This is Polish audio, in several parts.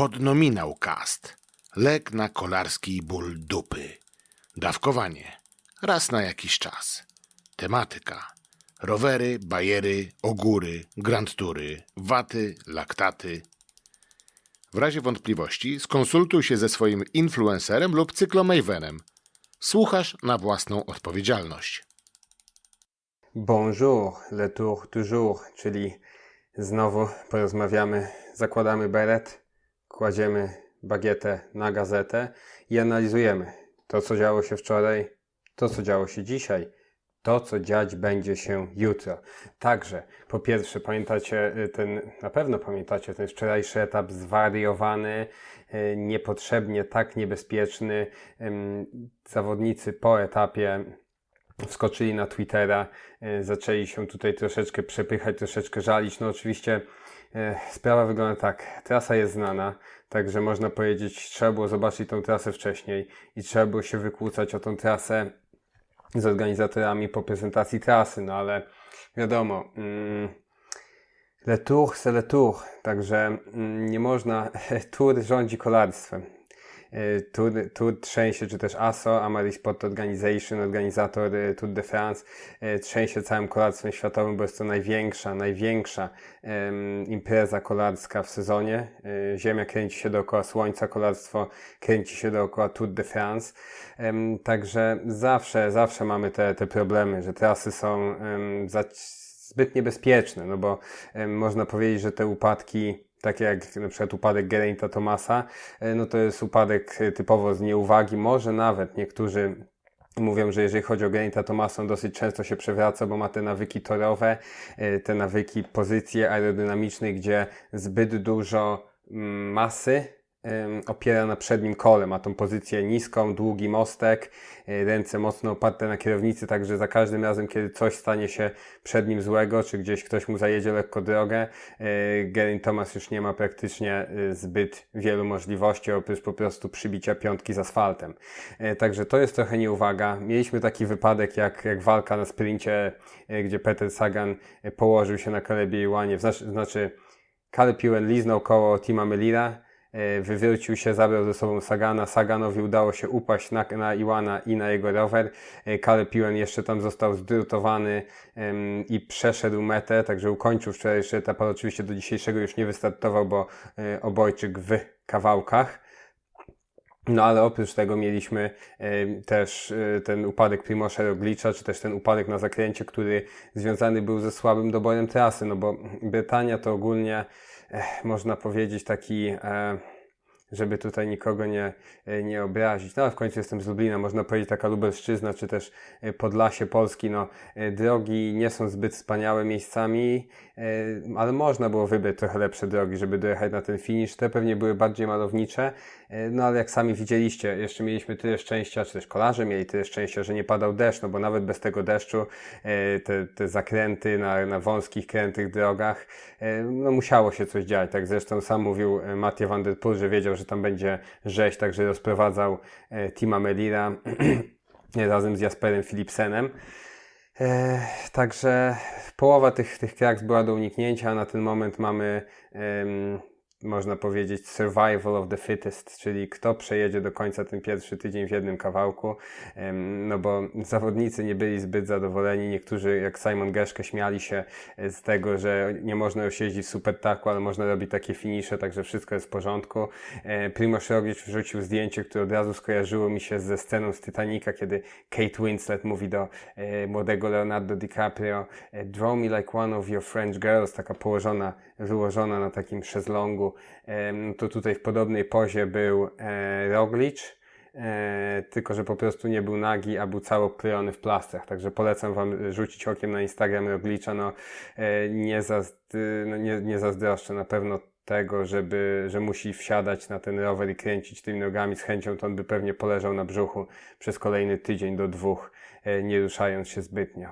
Podnominał cast. Lek na kolarski ból dupy. Dawkowanie. Raz na jakiś czas. Tematyka. Rowery, bajery, ogóry, grand tury, waty, laktaty. W razie wątpliwości skonsultuj się ze swoim influencerem lub cyklomejwenem. Słuchasz na własną odpowiedzialność. Bonjour, le tour du jour, czyli znowu porozmawiamy, zakładamy beret, kładziemy bagietę na gazetę i analizujemy to, co działo się wczoraj, to, co działo się dzisiaj, to, co dziać będzie się jutro. Także, po pierwsze, pamiętacie y, ten, na pewno pamiętacie ten wczorajszy etap zwariowany, y, niepotrzebnie tak niebezpieczny. Zawodnicy po etapie wskoczyli na Twittera, e, zaczęli się tutaj troszeczkę przepychać, troszeczkę żalić. No oczywiście sprawa wygląda tak. Trasa jest znana, także można powiedzieć, trzeba było zobaczyć tą trasę wcześniej i trzeba było się wykłócać o tą trasę z organizatorami po prezentacji trasy, no ale wiadomo, mm, le tour c'est le tour, także mm, nie można, tour rządzi kolarstwem. Y, Tour, Tour trzęsie, czy też ASO, Amari Sport Organization, organizator y, Tour de France, y, trzęsie całym kolarstwem światowym, bo jest to największa, największa um, impreza kolarska w sezonie. Ziemia kręci się dookoła Słońca, kolarstwo kręci się dookoła Tour de France. Um, także zawsze, zawsze mamy te, te problemy, że trasy są um, za, zbyt niebezpieczne, no bo można powiedzieć, że te upadki takie jak na przykład upadek Geraint'a Thomasa, e, no to jest upadek typowo z nieuwagi. Może nawet niektórzy mówią, że jeżeli chodzi o Geraint'a Thomasa, on dosyć często się przewraca, bo ma te nawyki torowe, e, te nawyki pozycji aerodynamicznej, gdzie zbyt dużo mm, masy opiera na przednim kole. Ma tą pozycję niską, długi mostek, e, ręce mocno oparte na kierownicy, także za każdym razem, kiedy coś stanie się przed nim złego, czy gdzieś ktoś mu zajedzie lekko drogę, e, Gerin Thomas już nie ma praktycznie e, zbyt wielu możliwości, oprócz po prostu przybicia piątki z asfaltem. Także to jest trochę nieuwaga. Mieliśmy taki wypadek jak, jak walka na sprincie, gdzie Peter Sagan położył się na Kalebie Iłanie, znaczy, znaczy Caleb Ewan liznął koło Tima Melira, wywrócił się, zabrał ze sobą Sagana. Saganowi udało się upaść na, na Iwana i na jego rower. E, Caleb Ewan jeszcze tam został zdrutowany um, i przeszedł metę, także ukończył wczorajszy etap, ale oczywiście do dzisiejszego już nie wystartował, bo e, obojczyk w kawałkach. No ale oprócz tego mieliśmy e, też e, ten upadek Primosza Roglicza, czy też ten upadek na zakręcie, który związany był ze słabym doborem trasy, no bo Brytania to ogólnie można powiedzieć taki e, żeby tutaj nikogo nie, e, nie obrazić. No, w końcu jestem z Lublina, można powiedzieć taka Lubelszczyzna, czy też e, Podlasie Polski. No, drogi nie są zbyt wspaniałe miejscami, ale można było wybrać trochę lepsze drogi, żeby dojechać na ten finisz. Te pewnie były bardziej malownicze, no ale jak sami widzieliście, jeszcze mieliśmy tyle szczęścia, czy też kolarze mieli tyle szczęścia, że nie padał deszcz, no bo nawet bez tego deszczu te, te zakręty na, na wąskich, krętych drogach, no musiało się coś dziać. Tak zresztą sam mówił Mathieu van der Poel, że wiedział, że tam będzie rzeź, także rozprowadzał e, Tima Melira razem z Jasperem Philipsenem. E, także połowa tych, tych kraks była do uniknięcia, na ten moment mamy można powiedzieć, survival of the fittest, czyli kto przejedzie do końca ten pierwszy tydzień w jednym kawałku, no bo zawodnicy nie byli zbyt zadowoleni. Niektórzy, jak Simon Geszke, śmiali się e, z tego, że nie można już jeździć w super taku, ale można robić takie finisze, także wszystko jest w porządku. E, Primoz Roglic wrzucił zdjęcie, które od razu skojarzyło mi się ze sceną z Titanica, kiedy Kate Winslet mówi do e, młodego Leonardo DiCaprio draw me like one of your French girls, taka położona, wyłożona na takim szezlongu to tutaj w podobnej pozie był e, Roglic, e, tylko że po prostu nie był nagi, a był cały oklejony w plastrach. Także polecam Wam rzucić okiem na Instagram Roglicza. No, e, nie, zazd no nie, nie zazdroszczę na pewno tego, żeby, że musi wsiadać na ten rower i kręcić tymi nogami z chęcią, to on by pewnie poleżał na brzuchu przez kolejny tydzień do dwóch, nie ruszając się zbytnio.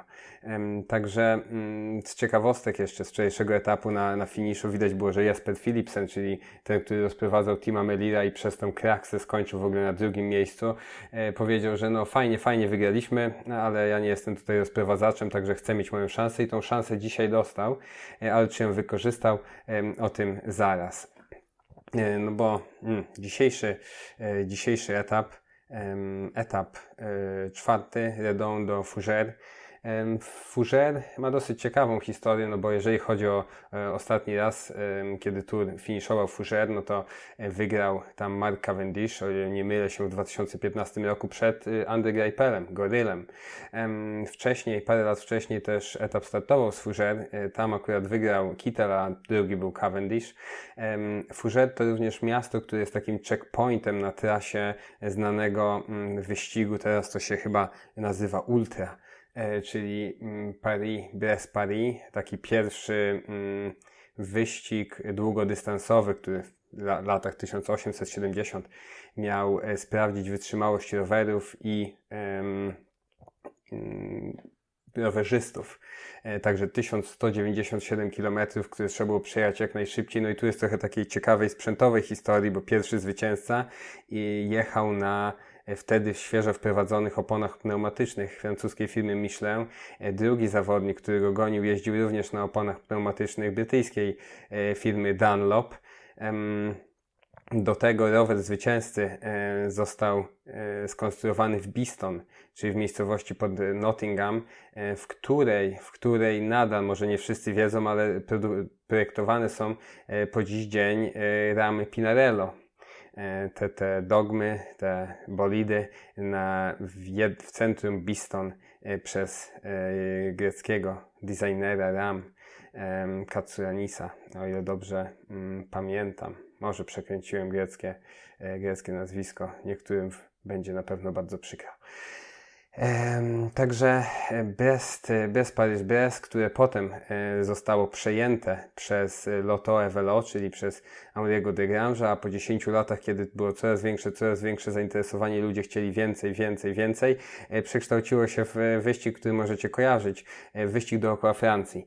Także mm, z ciekawostek jeszcze z wczorajszego etapu na, na finiszu widać było, że Jesper Philipsen, czyli ten, który rozprowadzał Tima Melira i przez tę kraksę skończył w ogóle na drugim miejscu, e, powiedział, że no fajnie, fajnie wygraliśmy, no, ale ja nie jestem tutaj rozprowadzaczem, także chcę mieć moją szansę i tą szansę dzisiaj dostał, e, ale czy ją wykorzystał, o tym za zaraz. E, No bo mm, dzisiejszy, e, dzisiejszy etap, etap e, czwarty, Redon do Fougère. Fougère ma dosyć ciekawą historię, no bo jeżeli chodzi o e, ostatni raz, kiedy Tour finiszował Fougère, no to e, wygrał tam Mark Cavendish, o ile nie mylę się w 2015 roku przed y, Andy Greipelem, Gorylem. Em, Wcześniej, parę lat wcześniej też etap startował z Fougère, e, tam akurat wygrał Kittel, a drugi był Cavendish. Fougère to również miasto, które jest takim checkpointem na trasie znanego mm, wyścigu, teraz to się chyba nazywa Ultra, czyli mm, Paris-Brest-Paris, taki pierwszy mm, wyścig długodystansowy, który w la- latach 1870 miał e, sprawdzić wytrzymałość rowerów i mm, rowerzystów. E, Także 1197 km, które trzeba było przejechać jak najszybciej. No i tu jest trochę takiej ciekawej sprzętowej historii, bo pierwszy zwycięzca jechał na wtedy świeżo wprowadzonych oponach pneumatycznych francuskiej firmy Michelin. E, Drugi zawodnik, który go gonił, jeździł również na oponach pneumatycznych brytyjskiej e, firmy Dunlop. Do tego rower zwycięzcy e, został skonstruowany w Biston, czyli w miejscowości pod Nottingham, w której, w której nadal, może nie wszyscy wiedzą, ale projektowane są po dziś dzień ramy Pinarello. E, Te, te dogmy, te bolidy na, w, jed, w centrum Biston e, przez e, greckiego designera ram Katsuranisa, o ile dobrze mm, pamiętam. Może przekręciłem greckie, greckie nazwisko. Niektórym będzie na pewno bardzo przykro. Także e, Brest, e, Brest Paryż Brest, które potem e, zostało przejęte przez Lotto Evelo, czyli przez Henri'ego de Grange'a, a po 10 latach, kiedy było coraz większe, coraz większe zainteresowanie, ludzie chcieli więcej, więcej, więcej, przekształciło się w wyścig, który możecie kojarzyć, wyścig dookoła Francji.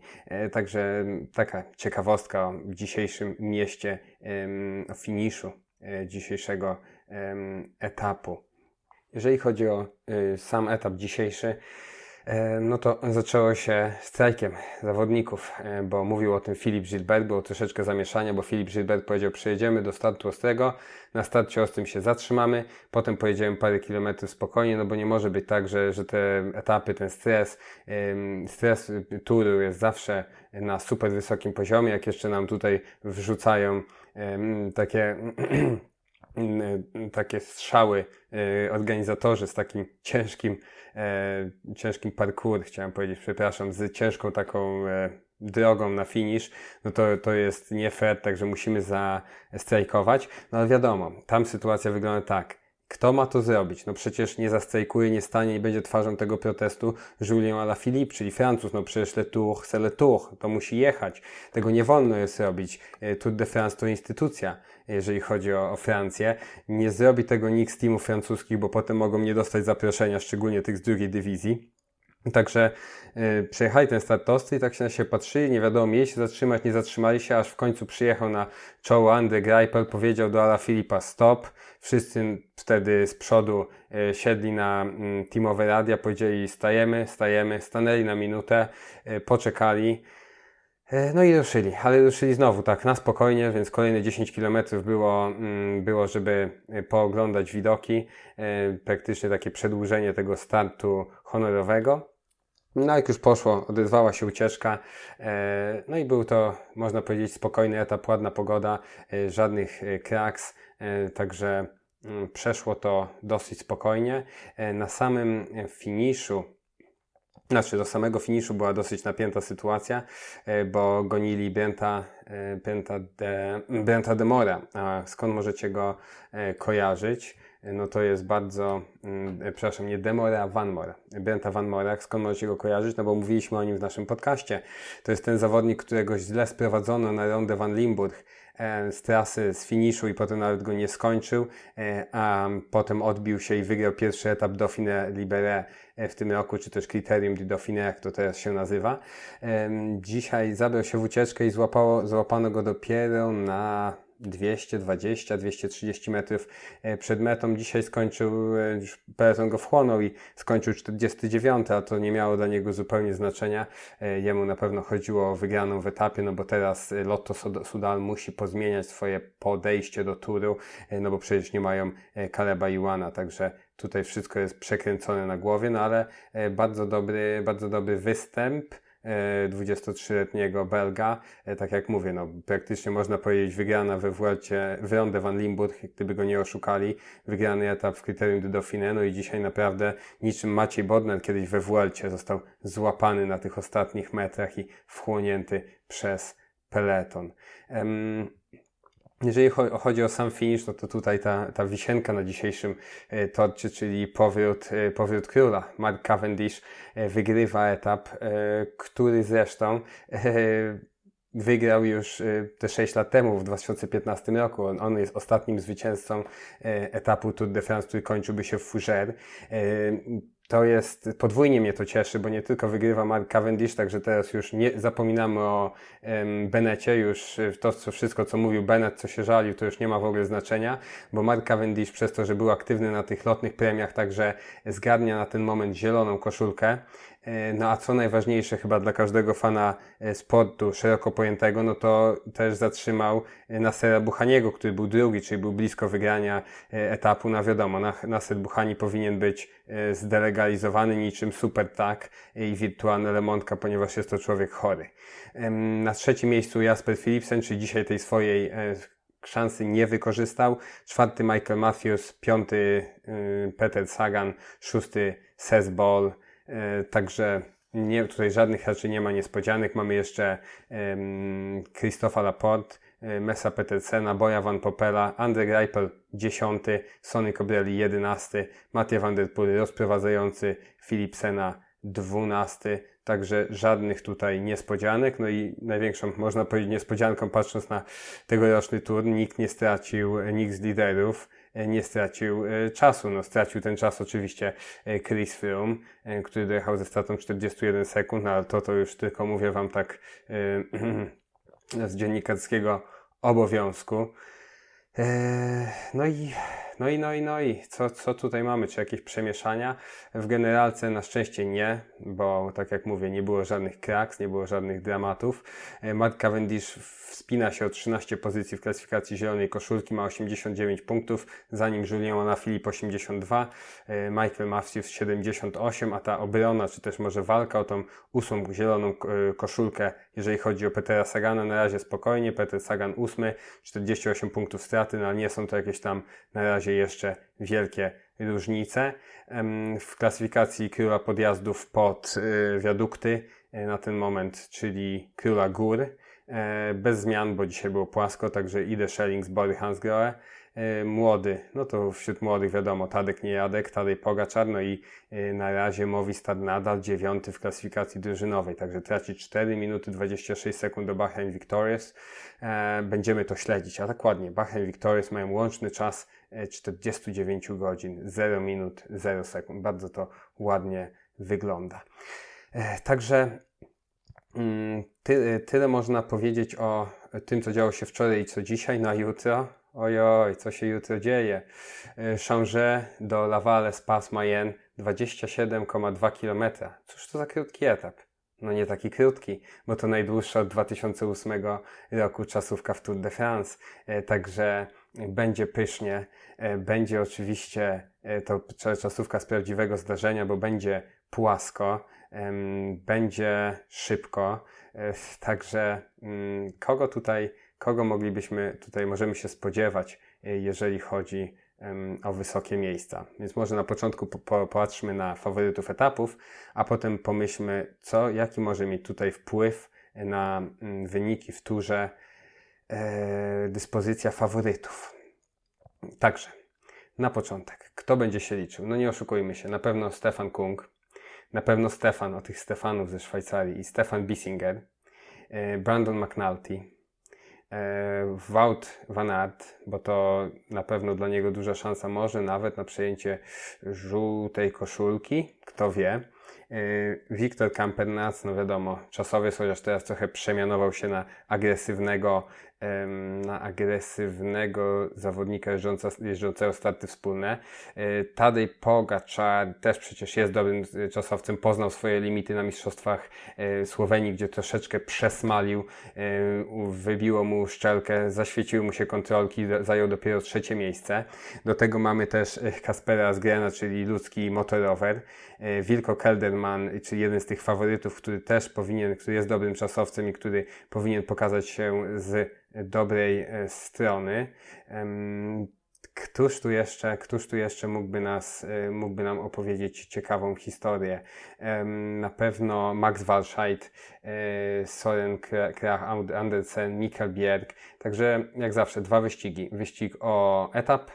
Także taka ciekawostka o dzisiejszym mieście, o finiszu dzisiejszego etapu. Jeżeli chodzi o y, sam etap dzisiejszy, e, no to zaczęło się strajkiem zawodników, e, bo mówił o tym Filip Gilbert, było troszeczkę zamieszania, bo Filip Gilbert powiedział, przyjedziemy do startu ostrego, na starcie ostrym się zatrzymamy, potem pojedziemy parę kilometrów spokojnie, no bo nie może być tak, że, że te etapy, ten stres, stres y, turu jest zawsze na super wysokim poziomie, jak jeszcze nam tutaj wrzucają takie y, takie strzały y, organizatorzy z takim ciężkim, e, ciężkim parkour, chciałem powiedzieć, przepraszam, z ciężką taką e, drogą na finish, no to, to jest nie fair, także musimy zastrajkować. No ale wiadomo, tam sytuacja wygląda tak. Kto ma to zrobić? No przecież nie zastrajkuje, nie stanie i będzie twarzą tego protestu Julien Alaphilippe, czyli Francuz. No przecież Le Tour, c'est le Tour. To musi jechać. Tego nie wolno jest robić. E, Tour de France to instytucja, jeżeli chodzi o, o Francję. Nie zrobi tego nikt z teamów francuskich, bo potem mogą nie dostać zaproszenia, szczególnie tych z drugiej dywizji. Także y, przejechali ten start ostry i tak się na siebie patrzyli, nie wiadomo, mieli się zatrzymać, nie zatrzymali się, aż w końcu przyjechał na czoło Andy Greipel, powiedział do Ala Filipa stop. Wszyscy wtedy z przodu y, siedli na mm, teamowe radia, powiedzieli stajemy, stajemy, stanęli na minutę, y, poczekali. No i ruszyli, ale ruszyli znowu tak na spokojnie, więc kolejne 10 km było, mm, było, żeby pooglądać widoki, praktycznie takie przedłużenie tego startu honorowego. No jak już poszło, odezwała się ucieczka, e, no i był to, można powiedzieć, spokojny etap, ładna pogoda, e, żadnych e, kraks, także mm, przeszło to dosyć spokojnie. Na samym finiszu znaczy, do samego finiszu była dosyć napięta sytuacja, bo gonili Brenta, e, Brenta, de, Brenta de Mora. A skąd możecie go kojarzyć? No to jest bardzo, mm, e, przepraszam, nie Demora, a Van Mora. Brenta Van Mora. Skąd możecie go kojarzyć? No bo mówiliśmy o nim w naszym podcaście. To jest ten zawodnik, którego źle sprowadzono na Rondę Van Limburg e, z trasy, z finiszu i potem nawet go nie skończył, e, a potem odbił się i wygrał pierwszy etap Dauphiné Libéré e, w tym roku, czy też Criterium du Dauphiné, jak to teraz się nazywa. Dzisiaj zabrał się w ucieczkę i złapało, złapano go dopiero na 220-230 metrów e, przed metą. Dzisiaj skończył, e, już peloton go wchłonął i skończył 49, a to nie miało dla niego zupełnie znaczenia. E, Jemu na pewno chodziło o wygraną w etapie, no bo teraz Lotto Sud- Sudal musi pozmieniać swoje podejście do turu, no bo przecież nie mają Kaleba Iwana, także tutaj wszystko jest przekręcone na głowie, no ale bardzo dobry, bardzo dobry występ 23-letniego Belga. E, Tak jak mówię, no, praktycznie można powiedzieć wygrana we Vuelcie, w Ronde van Limburg, gdyby go nie oszukali. Wygrany etap w kryterium de Dauphiné, no i dzisiaj naprawdę niczym Maciej Bodnar kiedyś we Vuelcie został złapany na tych ostatnich metrach i wchłonięty przez peleton. Em, jeżeli cho- chodzi o sam finish, no to tutaj ta, ta wisienka na dzisiejszym e, torcie, czyli powrót, e, powrót króla. Mark Cavendish e, wygrywa etap, który zresztą wygrał już te 6 lat temu, w 2015 roku. On, on jest ostatnim zwycięzcą etapu Tour de France, który kończyłby się w Fougère. To jest, podwójnie mnie to cieszy, bo nie tylko wygrywa Mark Cavendish, także teraz już nie zapominamy o em, Benecie, już e, to co, wszystko co mówił Bennett, co się żalił, to już nie ma w ogóle znaczenia, bo Mark Cavendish przez to, że był aktywny na tych lotnych premiach, także zgarnia na ten moment zieloną koszulkę. E, No a co najważniejsze chyba dla każdego fana e, sportu szeroko pojętego, no to też zatrzymał e, Nasera Buchaniego, który był drugi, czyli był blisko wygrania etapu. No wiadomo, Na- Nasser Buchani powinien być zdelegalizowany niczym super tak i wirtualna lemontka, ponieważ jest to człowiek chory. Na trzecim miejscu Jasper Philipsen, czyli dzisiaj tej swojej szansy nie wykorzystał. Czwarty Michael Matthews, piąty y, Peter Sagan, szósty Seth Ball. E, Także nie, tutaj żadnych raczej nie ma niespodzianek. Mamy jeszcze um, Laporte, e, Messa Petersena, Boja Van Popela, Andre Greipel 10, Sonny Cobrelli 11, Mathieu Van Der Poel rozprowadzający Philipsena 12. Także żadnych tutaj niespodzianek. No i największą, można powiedzieć, niespodzianką, patrząc na tegoroczny tur, nikt nie stracił, nikt z liderów e, nie stracił e, czasu. No, stracił ten czas oczywiście e, Chris Froome, e, który dojechał ze stratą 41 sekund, no, ale to to już tylko mówię Wam tak e, z dziennikarskiego obowiązku. E, No i, no i, no i, no i, co, co tutaj mamy? Czy jakieś przemieszania? W generalce na szczęście nie, bo tak jak mówię, nie było żadnych kraks, nie było żadnych dramatów. E, Mark Cavendish wspina się o 13 pozycji w klasyfikacji zielonej koszulki, ma 89 punktów, za nim Julien Alaphilippe 82, e, Michael Matthews 78, a ta obrona, czy też może walka o tą ósmą zieloną e, koszulkę, jeżeli chodzi o Petera Sagana, na razie spokojnie, Peter Sagan 8, 48 punktów straty, no ale nie są to jakieś tam na razie jeszcze wielkie różnice. W klasyfikacji króla podjazdów pod y, wiadukty y, na ten moment, czyli króla gór, e, bez zmian, bo dzisiaj było płasko, także Ide Schelling z Bory Hansgrohe. E, Młody, no to wśród młodych wiadomo, Tadek Niejadek, Tadej Pogaczar, no i e, na razie Movistar nadal dziewiąty w klasyfikacji drużynowej, także traci 4 minuty 26 sekund do Bahrain Victorious. Będziemy to śledzić, a tak ładnie, Bahrain Victorious mają łączny czas 49 godzin, 0 minut, 0 sekund. Bardzo to ładnie wygląda. E, Także mm, ty, tyle można powiedzieć o tym, co działo się wczoraj i co dzisiaj na jutro. Ojoj, co się jutro dzieje? E, Changé do Laval z Pas Mayen 27,2 km. Cóż to za krótki etap? No nie taki krótki, bo to najdłuższa od 2008 roku czasówka w Tour de France. E, Także będzie pysznie, e, będzie oczywiście e, to cza- czasówka z prawdziwego zdarzenia, bo będzie płasko, będzie szybko. E, Także mm, kogo tutaj, kogo moglibyśmy tutaj możemy się spodziewać, jeżeli chodzi o wysokie miejsca. Więc może na początku po, po, popatrzmy na faworytów etapów, a potem pomyślmy, co, jaki może mieć tutaj wpływ na mm, wyniki w turze dyspozycja faworytów. Także, na początek, kto będzie się liczył? No nie oszukujmy się, na pewno Stefan Kung, na pewno Stefan, o tych Stefanów ze Szwajcarii i Stefan Bissinger, e, Brandon McNulty, e, Wout van Aert, bo to na pewno dla niego duża szansa, może nawet na przejęcie żółtej koszulki, kto wie. E, Wiktor Kampernac, no wiadomo, czasowy chociaż teraz trochę przemianował się na agresywnego na agresywnego zawodnika jeżdżąca, jeżdżącego starty wspólne. E, Tadej Pogaczar też przecież jest dobrym czasowcem, poznał swoje limity na Mistrzostwach e, Słowenii, gdzie troszeczkę przesmalił, e, wybiło mu szczelkę, zaświeciły mu się kontrolki, zajął dopiero trzecie miejsce. Do tego mamy też Kaspera Asgrena, czyli ludzki motorower. E, Wilko Kelderman, czyli jeden z tych faworytów, który też powinien, który jest dobrym czasowcem i który powinien pokazać się z dobrej e, strony. Któż tu jeszcze, któż tu jeszcze mógłby, nas, e, mógłby nam opowiedzieć ciekawą historię? Na pewno Max Walscheid, Soren Kra- Krach Andersen, Mikkel Bjerg. Także jak zawsze dwa wyścigi. Wyścig o etap,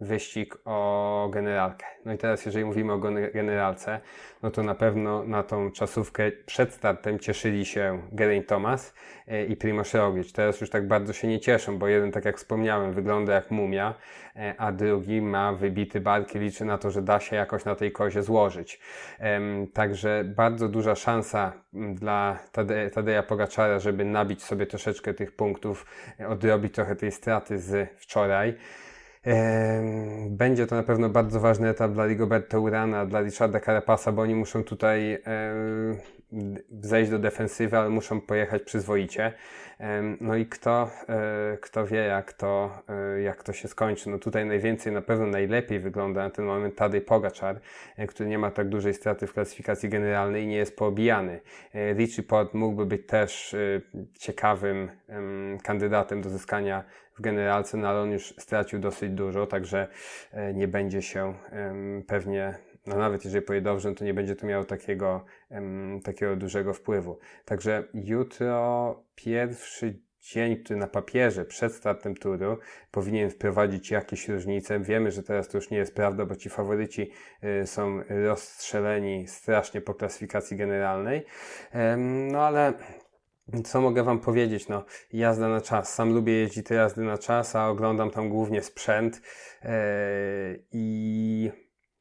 wyścig o generalkę. No i teraz jeżeli mówimy o gene- generalce, no to na pewno na tą czasówkę przed startem cieszyli się Geraint Thomas e, i Primoz Roglic. Teraz już tak bardzo się nie cieszą, bo jeden, tak jak wspomniałem, wygląda jak mumia, e, a drugi ma wybity bark i liczy na to, że da się jakoś na tej kozie złożyć. Także bardzo duża szansa m, dla Tade- Tadeja Pogaczara, żeby nabić sobie troszeczkę tych punktów, e, odrobić trochę tej straty z wczoraj. Będzie to na pewno bardzo ważny etap dla Rigoberto Urana, dla Richarda Carapasa, bo oni muszą tutaj zejść do defensywy, ale muszą pojechać przyzwoicie. No i kto, e, kto wie, jak to, e, jak to się skończy. No tutaj najwięcej, na pewno najlepiej wygląda na ten moment Tadej Pogaczar, e, który nie ma tak dużej straty w klasyfikacji generalnej i nie jest poobijany. Richie Port mógłby być też ciekawym em, kandydatem do zyskania w generalce, no ale on już stracił dosyć dużo, także e, nie będzie się pewnie, no nawet jeżeli pojedzie dobrze, no to nie będzie to miało takiego, takiego dużego wpływu. Także jutro pierwszy dzień, który na papierze przed startem turu powinien wprowadzić jakieś różnice. Wiemy, że teraz to już nie jest prawda, bo ci faworyci y, są rozstrzeleni strasznie po klasyfikacji generalnej. No ale co mogę Wam powiedzieć? No, jazda na czas. Sam lubię jeździć te jazdy na czas, a oglądam tam głównie sprzęt. e, I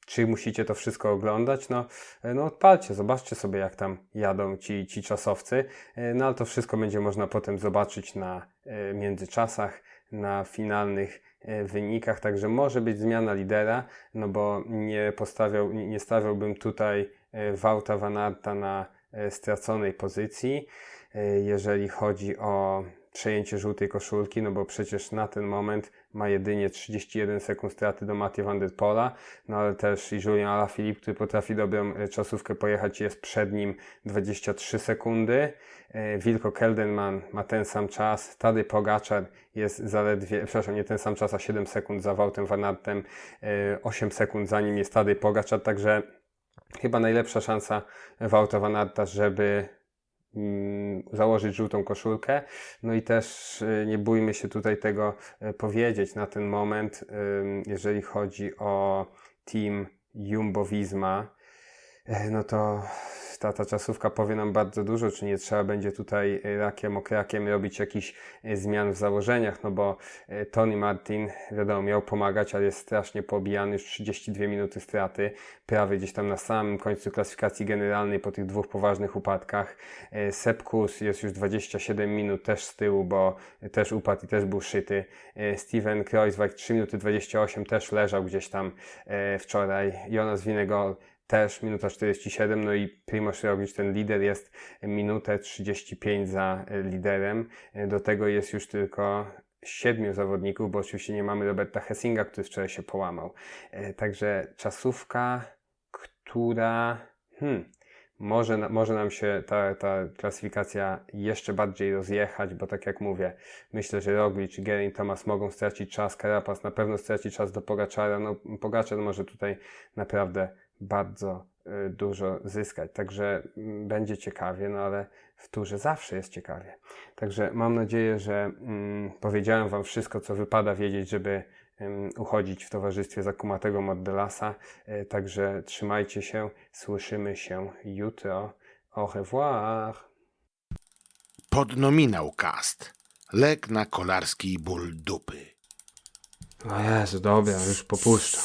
czy musicie to wszystko oglądać? No, e, no odpalcie, zobaczcie sobie, jak tam jadą ci, ci czasowcy. E, No ale to wszystko będzie można potem zobaczyć na e, międzyczasach, na finalnych wynikach. Także może być zmiana lidera, no bo nie postawiał, nie nie stawiałbym tutaj e, Wouta Van Aerta na straconej pozycji jeżeli chodzi o przejęcie żółtej koszulki, no bo przecież na ten moment ma jedynie 31 sekund straty do Matthew Van Der Pola, no ale też i Julian Alaphilippe, który potrafi dobrą e, czasówkę pojechać, jest przed nim 23 sekundy. E, Wilko Kelderman ma ten sam czas, Tadej Pogaczar jest zaledwie, przepraszam, nie ten sam czas, a 7 sekund za Woutem Van Aertem, e, 8 sekund za nim jest Tadej Pogaczar, także chyba najlepsza szansa Wouta Van Aerta, żeby założyć żółtą koszulkę. No i też y, nie bójmy się tutaj tego y, powiedzieć na ten moment, jeżeli chodzi o team Jumbo-Visma, e, no to ta, ta czasówka powie nam bardzo dużo, czy nie trzeba będzie tutaj y, rakiem okrakiem robić jakichś y, zmian w założeniach, no bo y, Tony Martin, wiadomo, miał pomagać, ale jest strasznie pobijany, już 32 minuty straty, prawie gdzieś tam na samym końcu klasyfikacji generalnej po tych dwóch poważnych upadkach. Sepp Kuss jest już 27 minut też z tyłu, bo też upadł i też był szyty. Steven Kreuzweig 3 minuty 28 też leżał gdzieś tam wczoraj. Jonas Winegol też minuta 47, no i Primoz Roglic, ten lider jest minutę 35 za liderem. Do tego jest już tylko siedmiu zawodników, bo oczywiście nie mamy Roberta Hessinga, który wczoraj się połamał. E, Także czasówka, która hmm, może, może nam się ta, ta klasyfikacja jeszcze bardziej rozjechać, bo tak jak mówię, myślę, że Roglic, Geraint Thomas mogą stracić czas, Carapaz na pewno straci czas do Pogaczara, no Pogaczar może tutaj naprawdę bardzo y, dużo zyskać, także mm, będzie ciekawie, no ale w turze zawsze jest ciekawie. Także mam nadzieję, że mm, powiedziałem Wam wszystko, co wypada wiedzieć, żeby ym, uchodzić w towarzystwie Zakumatego Moddelasa. E, Także trzymajcie się, słyszymy się jutro. Au revoir! Podnominał cast. Lek na kolarski ból dupy. O Jezu, dobra, już popuszczam.